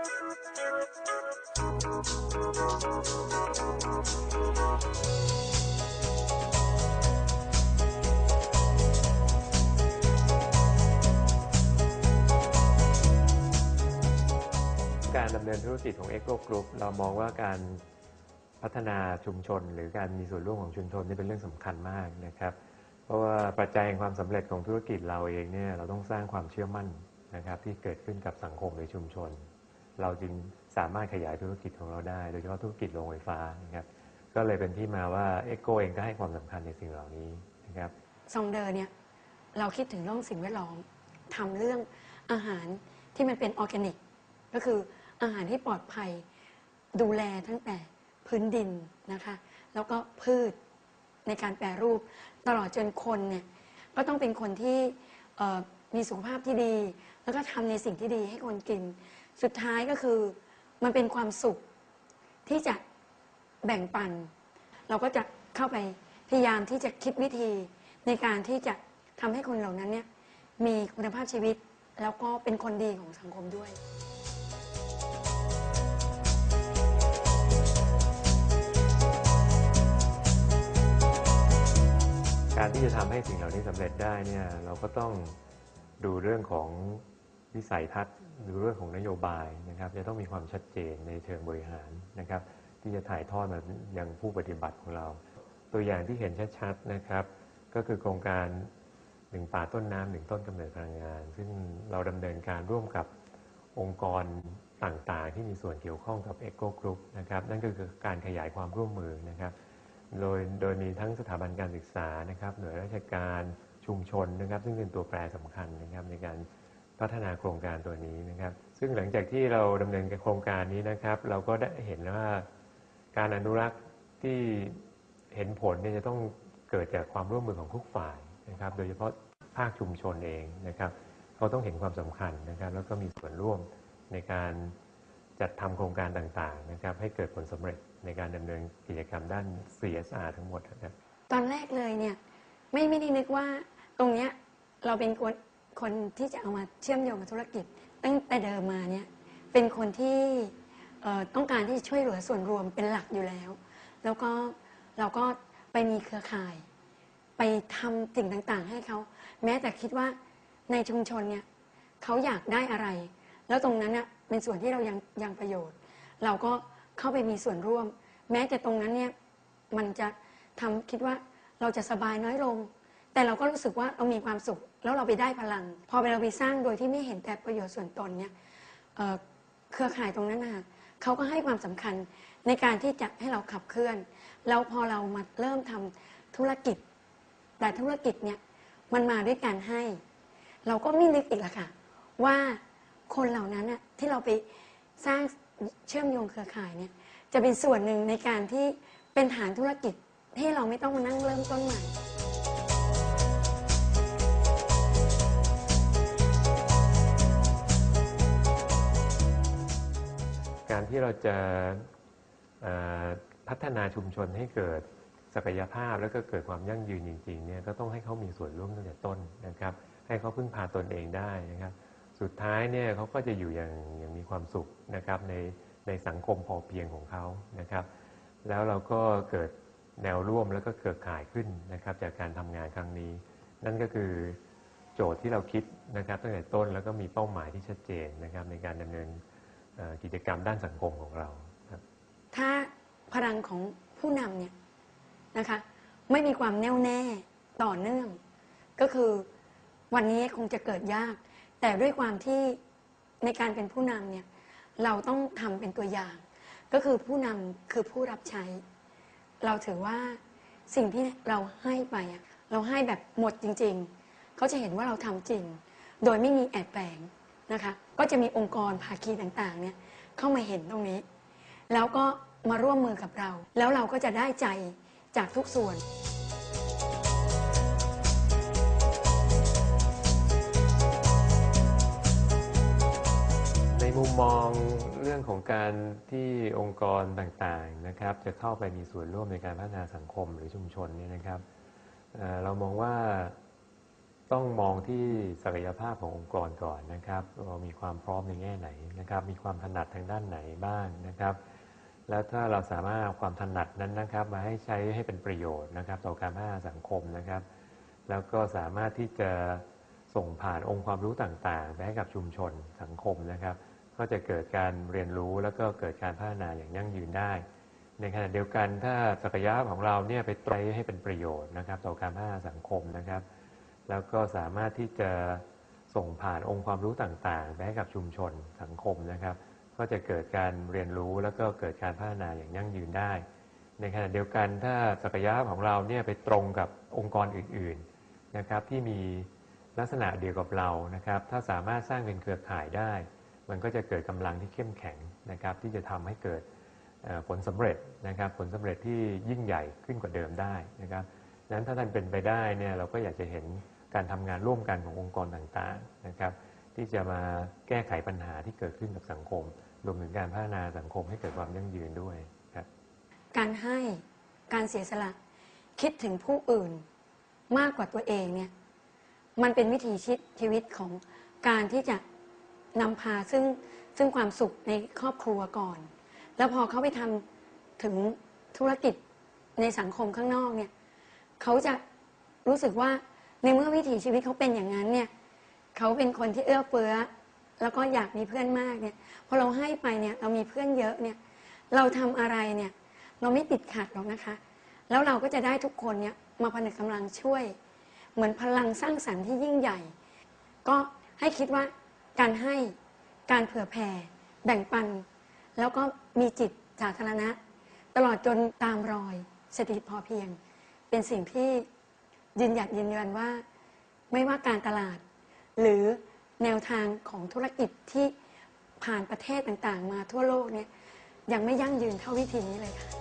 การดำเนินธุรกิจของ Eco Group เรามองว่าการพัฒนาชุมชน หรือการมีส่วนร่วมของชุมชนนี่เป็นเรื่องสำคัญมากนะครับ เพราะว่าปัจจัยแห่งความสำเร็จของธุรกิจเราเองเนี่ยเราต้องสร้างความเชื่อมั่นนะครับที่เกิดขึ้นกับสังคมหรือชุมชน เราจึงสามารถขยายธุรกิจของเราได้ โดยเฉพาะธุรกิจโรงไฟฟ้านะครับก็เลยเป็นที่มาว่า Eco เองก็ให้ความสำคัญในสิ่งเหล่านี้นะครับซองเดอร์เนี่ยเราคิดถึงเรื่องสิ่งแวดล้อมทำเรื่องอาหารที่มันเป็นออร์แกนิก ก็คืออาหารที่ปลอดภัยดูแลตั้งแต่พื้นดินนะคะ แล้วก็พืชในการแปรรูปตลอดจนคนเนี่ยก็ต้องเป็นคนที่มีสุขภาพที่ดี แล้วก็ทำในสิ่งที่ดีให้คนกิน สุดท้ายก็คือมันเป็นความสุขที่จะแบ่งปัน เราก็จะเข้าไปพยายามที่จะคิดวิธีในการที่จะทำให้คนเหล่านั้นเนี่ยมีคุณภาพชีวิต แล้วก็เป็นคนดีของสังคมด้วย การที่จะทำให้สิ่งเหล่านี้สำเร็จได้เนี่ยเราก็ต้องดูเรื่องของวิสัยทัศน์ ดูเรื่องของนโยบายนะครับจะต้องมีความชัดเจนในเชิงบริหารนะครับที่จะถ่ายทอดมายังผู้ปฏิบัติของเรา ตัวอย่างที่เห็นชัดๆนะครับ ก็คือโครงการหนึ่งป่าต้นน้ำหนึ่งต้นกำเนิดพลังงาน ซึ่งเราดำเนินการร่วมกับองค์กรต่างๆ ที่มีส่วนเกี่ยวข้องกับ Eco Group นะครับนั่นก็คือการขยายความร่วมมือนะครับโดยโดยมีทั้งสถาบันการศึกษานะครับหน่วยราชการชุมชนนะครับ ซึ่งเป็นตัวแปรสำคัญนะครับในการ พัฒนาโครงการตัวนี้นะครับ ซึ่งหลังจากที่เราดำเนินโครงการนี้นะครับ เราก็ได้เห็นว่าการอนุรักษ์ที่เห็นผลเนี่ยจะต้องเกิดจากความร่วมมือของทุกฝ่ายนะครับ โดยเฉพาะภาคชุมชนเองนะครับเขาต้องเห็นความสำคัญนะครับ แล้วก็มีส่วนร่วมในการจัดทำโครงการต่างๆนะครับ ให้เกิดผลสำเร็จในการดำเนินกิจกรรมด้าน CSR ทั้งหมดนะครับตอนแรกเลยเนี่ยไม่ไม่ได้นึกว่าตรงเนี้ยเราเป็นคน คนที่จะเอามาเชื่อมโยงกับธุรกิจ ตั้งแต่เดิมมาเนี่ยเป็นคนที่เอ่อต้องการที่จะช่วยเหลือส่วนรวมเป็นหลักอยู่แล้ว แล้วก็เราก็ไปมีเครือข่าย ไปทำสิ่งต่างๆ ให้เขา แม้แต่คิดว่าในชุมชนเนี่ยเขาอยากได้อะไร แล้วตรงนั้นน่ะเป็นส่วนที่เรายังยังประโยชน์ เราก็เข้าไปมีส่วนร่วม แม้แต่ตรงนั้นเนี่ยมันจะทำคิดว่าเราจะสบายน้อยลง แต่เราก็รู้สึกว่าเรามีความสุข แล้วเราไปได้พลัง พอไปเราไปสร้างโดยที่ไม่เห็นแต่ประโยชน์ส่วนตนเนี่ยเอ่อเครือข่ายตรงนั้นนะเขาก็ให้ความสำคัญในการที่จะให้เราขับเคลื่อน แล้วพอเรามาเริ่มทำธุรกิจ แต่ธุรกิจเนี่ยมันมาด้วยการให้ เราก็ไม่นึกอีกละค่ะ ว่าคนเหล่านั้นน่ะที่เราไปสร้างเชื่อมโยงเครือข่ายเนี่ยจะเป็นส่วนหนึ่งในการที่เป็นฐานธุรกิจที่เราไม่ต้องมานั่งเริ่มต้นใหม่ การที่เราจะพัฒนาชุมชนให้เกิดศักยภาพแล้วก็เกิดความยั่งยืนจริงๆเนี่ยก็ต้องให้เขามีส่วนร่วมตั้งแต่ต้นนะครับ ให้เขาพึ่งพาตนเองได้นะครับ สุดท้ายเนี่ยเขาก็จะอยู่อย่างอย่างมีความสุขนะครับในในสังคมพอเพียงของเขานะครับ แล้วเราก็เกิดแนวร่วมแล้วก็เครือข่ายขึ้นนะครับ จากการทำงานครั้งนี้ นั่นก็คือโจทย์ที่เราคิดนะครับตั้งแต่ต้นแล้วก็มีเป้าหมายที่ชัดเจนนะครับในการดำเนิน กิจกรรมด้านสังคมของเราครับถ้าพลังของผู้นำเนี่ยนะคะ ไม่มีความแน่วแน่ต่อเนื่อง ก็คือวันนี้คงจะเกิดยาก แต่ด้วยความที่ในการเป็นผู้นำเนี่ยเราต้องทำเป็นตัวอย่าง ก็คือผู้นำคือผู้รับใช้ เราถือว่าสิ่งที่เราให้ไปเราให้แบบหมดจริง ๆ เขาจะเห็นว่าเราทำจริง โดยไม่มีแอบแฝง นะคะ ก็จะมีองค์กรภาคีต่างๆเนี่ยเข้ามาเห็นตรงนี้ แล้วก็มาร่วมมือกับเรา แล้วเราก็จะได้ใจจากทุกส่วนในมุมมองเรื่องของการที่องค์กรต่างๆนะครับ จะเข้าไปมีส่วนร่วมในการพัฒนาสังคมหรือชุมชนเนี่ยนะครับเเรามองว่า ต้องมองที่ศักยภาพขององค์กรก่อนนะครับเรามีความพร้อมในแง่ไหนนะครับ มีความถนัดทางด้านไหนบ้างนะครับ แล้วถ้าเราสามารถความถนัดนั้นนะครับ มาให้ใช้ให้เป็นประโยชน์นะครับ ต่อการพัฒนาสังคมนะครับ แล้วก็สามารถที่จะส่งผ่านองค์ความรู้ต่างๆ ไปให้กับชุมชนสังคมนะครับ ก็จะเกิดการเรียนรู้แล้วก็เกิดการพัฒนาอย่างยั่งยืนได้ ในขณะเดียวกันถ้าศักยภาพของเราเนี่ยไปไตรให้เป็นประโยชน์นะครับ ต่อการพัฒนาสังคมนะครับ แล้วก็สามารถที่จะส่งผ่านองค์ความรู้ต่างๆไปให้กับชุมชนสังคมนะครับ ก็จะเกิดการเรียนรู้แล้วก็เกิดการพัฒนาอย่างยั่งยืนได้ ในขณะเดียวกันถ้าศักยภาพของเราเนี่ยไปตรงกับองค์กรอื่นๆนะครับที่มีลักษณะเดียวกับเรานะครับ ถ้าสามารถสร้างเป็นเครือข่ายได้ มันก็จะเกิดกำลังที่เข้มแข็งนะครับ ที่จะทำให้เกิดผลสำเร็จนะครับ ผลสำเร็จที่ยิ่งใหญ่ขึ้นกว่าเดิมได้นะครับดังนั้นถ้าท่านเป็นไปได้เนี่ยเราก็อยากจะเห็น การทำงานร่วมกันขององค์กรต่างๆนะครับที่จะมาแก้ไขปัญหาที่เกิดขึ้นกับสังคม รวมถึงการพัฒนาสังคมให้เกิดความยั่งยืนด้วยครับการให้การเสียสละคิดถึงผู้อื่นมากกว่าตัวเองเนี่ยมันเป็นวิถีชีวิตชีวิตของการที่จะนำพาซึ่งซึ่งความสุขในครอบครัวก่อน แล้วพอเขาไปทำถึงธุรกิจในสังคมข้างนอกเนี่ยเขาจะรู้สึกว่า ในเมื่อวิถีชีวิตเขาเป็นอย่างนั้นเนี่ยเขาเป็นคนที่เอื้อเฟื้อ แล้วก็อยากมีเพื่อนมากเนี่ยพอเราให้ไปเนี่ยเรามีเพื่อนเยอะเนี่ยเราทำอะไรเนี่ยเราไม่ติดขัดหรอกนะคะ แล้วเราก็จะได้ทุกคนเนี่ยมาผนึกกำลังช่วย เหมือนพลังสร้างสรรค์ที่ยิ่งใหญ่ ก็ให้คิดว่าการให้การเผื่อแผ่แบ่งปัน แล้วก็มีจิตสาธารณะ ตลอดจนตามรอยเศรษฐกิจพอเพียง เป็นสิ่งที่ ยืนหยัดยืนยันว่า ไม่ว่าการตลาด หรือแนวทางของธุรกิจที่ผ่านประเทศต่างๆ มาทั่วโลกเนี่ยยังไม่ยั่งยืนเท่าวิธีนี้เลยค่ะ